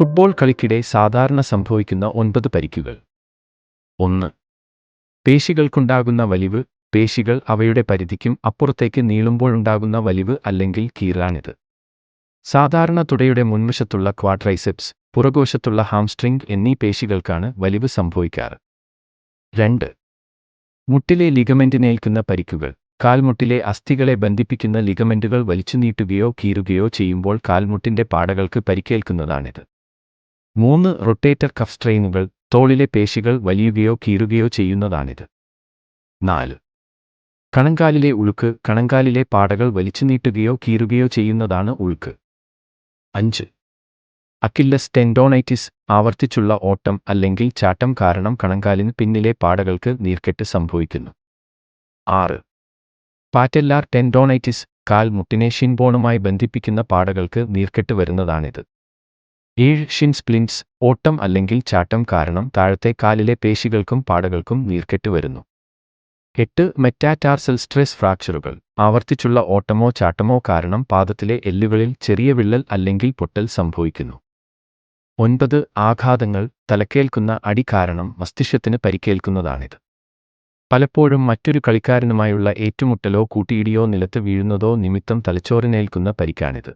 Football കളിക്കിടെ സാധാരണ സംഭവിക്കുന്ന ഒൻപത് പരിക്കുകൾ. ഒന്ന്. പേശികൾക്കുണ്ടാകുന്ന വലിവ് പേശികൾ അവയുടെ പരിധിക്കും അപ്പുറത്തേക്ക് നീളുമ്പോഴുണ്ടാകുന്ന വലിവ് അല്ലെങ്കിൽ കീറാണിത്. സാധാരണ തുടയുടെ മുൻവശത്തുള്ള ക്വാഡ്രൈസെപ്സ് പുറകോശത്തുള്ള ഹാംസ്ട്രിംഗ് എന്നീ പേശികൾക്കാണ് വലിവ് സംഭവിക്കാറ്. രണ്ട്. മുട്ടിലെ ലിഗമെന്റിനേൽക്കുന്ന പരിക്കുകൾ കാൽമുട്ടിലെ അസ്ഥികളെ ബന്ധിപ്പിക്കുന്ന ലിഗമെന്റുകൾ വലിച്ചുനീട്ടുകയോ കീറുകയോ ചെയ്യുമ്പോൾ കാൽമുട്ടിന്റെ പാടകൾക്ക് പരിക്കേൽക്കുന്നതാണിത്. മൂന്ന് റൊട്ടേറ്റർ കഫ് സ്ട്രെയിനുകൾ തോളിലെ പേശികൾ വലിയുകയോ കീറുകയോ ചെയ്യുന്നതാണിത്. നാല്. കണങ്കാലിലെ ഉളുക്ക് കണങ്കാലിലെ പാടകൾ വലിച്ചു നീട്ടുകയോ കീറുകയോ ചെയ്യുന്നതാണ് ഉളുക്ക് അഞ്ച്. അക്കില്ലസ് ടെൻഡോണൈറ്റിസ് ആവർത്തിച്ചുള്ള ഓട്ടം അല്ലെങ്കിൽ ചാട്ടം കാരണം കണങ്കാലിന് പിന്നിലെ പാടകൾക്ക് നീർക്കെട്ട് സംഭവിക്കുന്നു. ആറ്. പാറ്റെല്ലാർ ടെൻഡോണൈറ്റിസ് കാൽ മുട്ടിനെ ഷിൻബോണുമായി ബന്ധിപ്പിക്കുന്ന പാടകൾക്ക് നീർക്കെട്ട് വരുന്നതാണിത്. ഏഴ് ഷിൻ സ്പ്ലിൻസ് ഓട്ടം അല്ലെങ്കിൽ ചാട്ടം കാരണം താഴത്തെ കാലിലെ പേശികൾക്കും പാടകൾക്കും നീർക്കെട്ട് വരുന്നു. എട്ട് മെറ്റാറ്റാർസൽ സ്ട്രെസ് ഫ്രാക്ചറുകൾ. ആവർത്തിച്ചുള്ള ഓട്ടമോ ചാട്ടമോ കാരണം പാദത്തിലെ എല്ലുകളിൽ ചെറിയ വിള്ളൽ അല്ലെങ്കിൽ പൊട്ടൽ സംഭവിക്കുന്നു. ഒൻപത് ആഘാതങ്ങൾ. തലക്കേൽക്കുന്ന അടി കാരണം മസ്തിഷ്കത്തിന് പരിക്കേൽക്കുന്നതാണിത്. പലപ്പോഴും മറ്റൊരു കളിക്കാരനുമായുള്ള ഏറ്റുമുട്ടലോ കൂട്ടിയിടിയോ നിലത്ത് വീഴുന്നതോ നിമിത്തം തലച്ചോറിനേൽക്കുന്ന പരിക്കാണിത്.